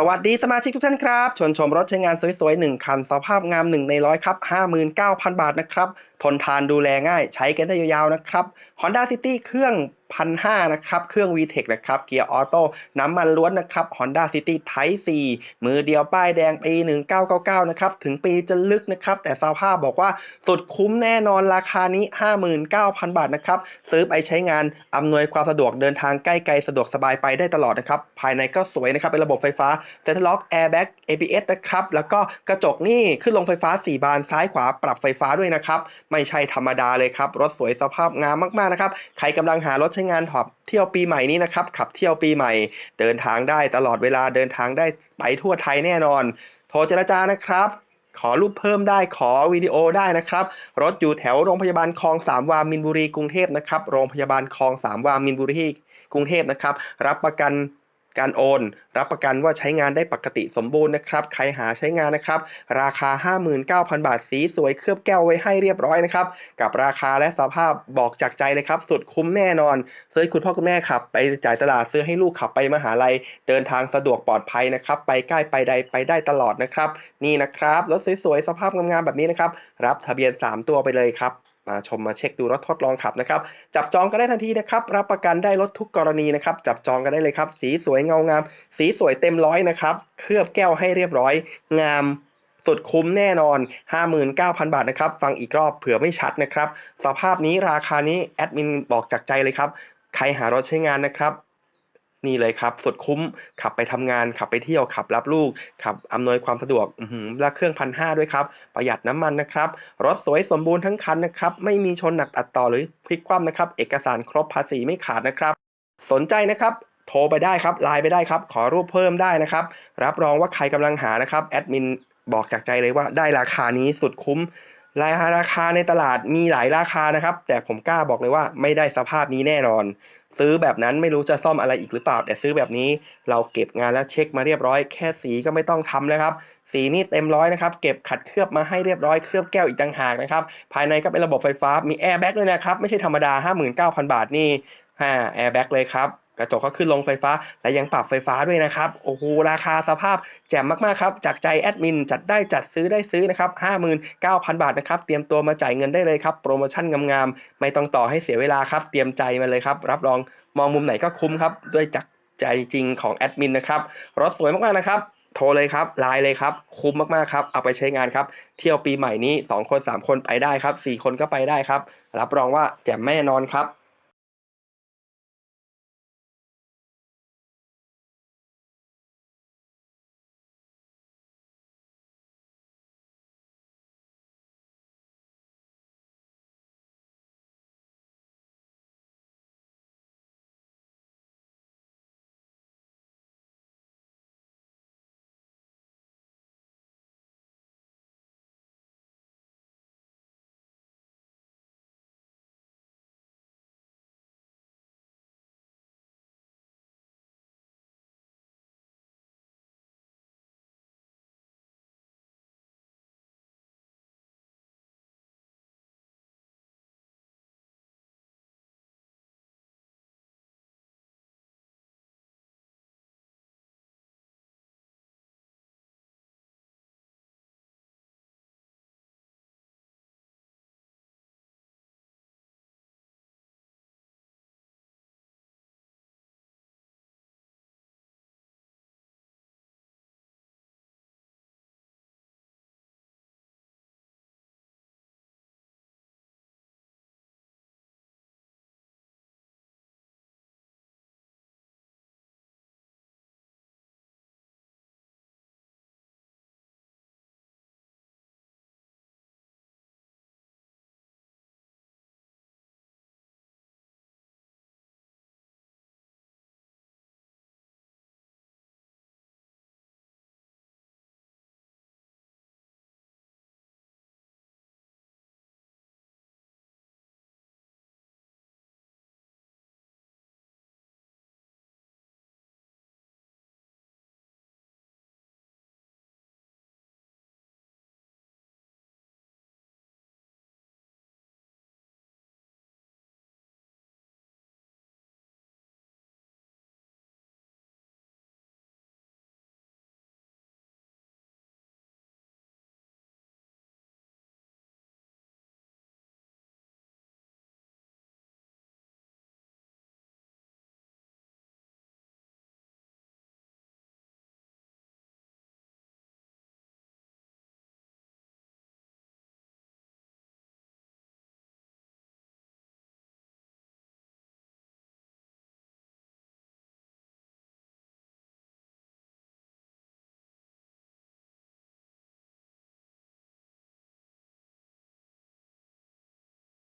สวัสดีสมาชิกทุกท่านครับชวนชมรถใช้งานสวยๆ1คันสภาพงาม1ในร้อยครับ 59,000 บาทนะครับ ทนทานดูแลง่ายใช้กันได้ยาวๆนะครับ Honda City เครื่อง 1,500นะครับ เครื่อง VTEC นะครับ เกียร์ออโต้ น้ำมันล้วนนะครับ Honda City Type C มือเดียวป้ายแดงปี 1999 นะครับ ถึงปีจะลึกนะครับ แต่สภาพบอกว่าสุดคุ้มแน่นอนราคานี้ 59,000 บาทนะครับ ซื้อไปใช้งาน อำนวยความสะดวกเดินทางใกล้ไกลสะดวกสบายไปได้ตลอดนะครับ ภายในก็สวยนะครับ เป็นระบบไฟฟ้า Center Lock Airbag ABS นะครับ แล้วก็กระจกนี่ขึ้นลงไฟฟ้า 4 บานซ้ายขวาปรับไฟฟ้าด้วยนะครับ ไม่ใช่ธรรมดาเลยครับ รถสวยสภาพงามมากๆนะครับ ใครกำลังหารถช้งานถอบเที่ยวปีใหม่นี้นะครับ ขับเที่ยวปีใหม่ เดินทางได้ตลอดเวลาเดินทางได้ไปทั่วไทยแน่นอน โทรเจรจานะครับ ขอรูปเพิ่มได้ขอวิดีโอได้นะครับ รถอยู่แถวโรงพยาบาลคลองสามวามินบุรีกรุงเทพนะครับ โรงพยาบาลคลองสามวามินบุรีกรุงเทพนะครับ รับประกัน การโอน รับประกันว่าใช้งานได้ปกติสมบูรณ์นะครับ ใครหาใช้งานนะครับ ราคา 59,000 บาทสีสวยเคลือบแก้วไว้ให้เรียบร้อยนะครับ กับราคาและสภาพบอกจากใจเลยครับ สุดคุ้มแน่นอน ซื้อคุณพ่อคุณแม่ขับ ไปจ่ายตลาดซื้อให้ลูกขับไปมหาลัย เดินทางสะดวกปลอดภัยนะครับ ไปใกล้ไปใดไปได้ตลอดนะครับ นี่นะครับรถสวยๆสภาพงามๆแบบนี้นะครับ รับทะเบียน 3 ตัวไปเลยครับ มาชมมาเช็คดูรถทดลองขับนะครับจับจองกันได้ทันทีนะครับรับประกันได้รถทุกกรณีนะครับจับจองกันได้เลยครับ สีสวยเงางาม สีสวยเต็มร้อยนะครับเคลือบแก้วให้เรียบร้อย งามสุดคุ้มแน่นอน 59,000 บาทนะครับ ฟังอีกรอบเผื่อไม่ชัดนะครับ สภาพนี้ราคานี้แอดมินบอกจากใจเลยครับ ใครหารถใช้งานนะครับ นี่เลยครับ สุดคุ้มขับไปทำงาน ขับไปเที่ยวขับรับลูก ขับอำนวยความสะดวกและเครื่องพันห้าด้วยครับ ประหยัดน้ำมันนะครับ รถสวยสมบูรณ์ทั้งคันนะครับ ไม่มีชนหนักตัดต่อหรือพลิกคว่ำนะครับ เอกสารครบภาษีไม่ขาดนะครับ สนใจนะครับโทรไปได้ครับไลน์ไปได้ครับ ขอรูปเพิ่มได้นะครับ รับรองว่าใครกำลังหานะครับแอดมินบอกจากใจเลยว่าได้ราคานี้สุดคุ้ม ราคาราคาในตลาดมีหลายราคานะครับ แต่ผมกล้าบอกเลยว่าไม่ได้สภาพนี้แน่นอน ซื้อแบบนั้นไม่รู้จะซ่อมอะไรอีกหรือเปล่า แต่ซื้อแบบนี้เราเก็บงานแล้วเช็คมาเรียบร้อย แค่สีก็ไม่ต้องทำแล้วครับ สีนี่เต็มร้อยนะครับ เก็บขัดเคลือบมาให้เรียบร้อยเคลือบแก้วอีกต่างหากนะครับ ภายในก็เป็นระบบไฟฟ้ามีแอร์แบ็กด้วยนะครับ ไม่ใช่ธรรมดา 59,000 บาทนี่ฮ่าแอร์แบ็กเลยครับ กระจกก็ขึ้นลงไฟฟ้า และยังปรับไฟฟ้าด้วยนะครับ โอ้โห ราคาสภาพแจ่มมากๆครับ จากใจแอดมินจัดได้จัดซื้อได้ซื้อนะครับ 59,000 บาทนะครับ เตรียมตัวมาจ่ายเงินได้เลยครับ โปรโมชั่นงามๆ ไม่ต้องต่อให้เสียเวลาครับ เตรียมใจมาเลยครับ รับรองมองมุมไหนก็คุ้มครับ ด้วยจากใจจริงของแอดมินนะครับ รถสวยมากๆนะครับโทรเลยครับไลน์เลยครับ คุ้มมากๆครับ เอาไปใช้งานครับ เที่ยวปีใหม่นี้ 2 คน 3 คนไปได้ครับ 4 คนก็ไปได้ครับ รับรองว่าแจ่มแน่นอนครับ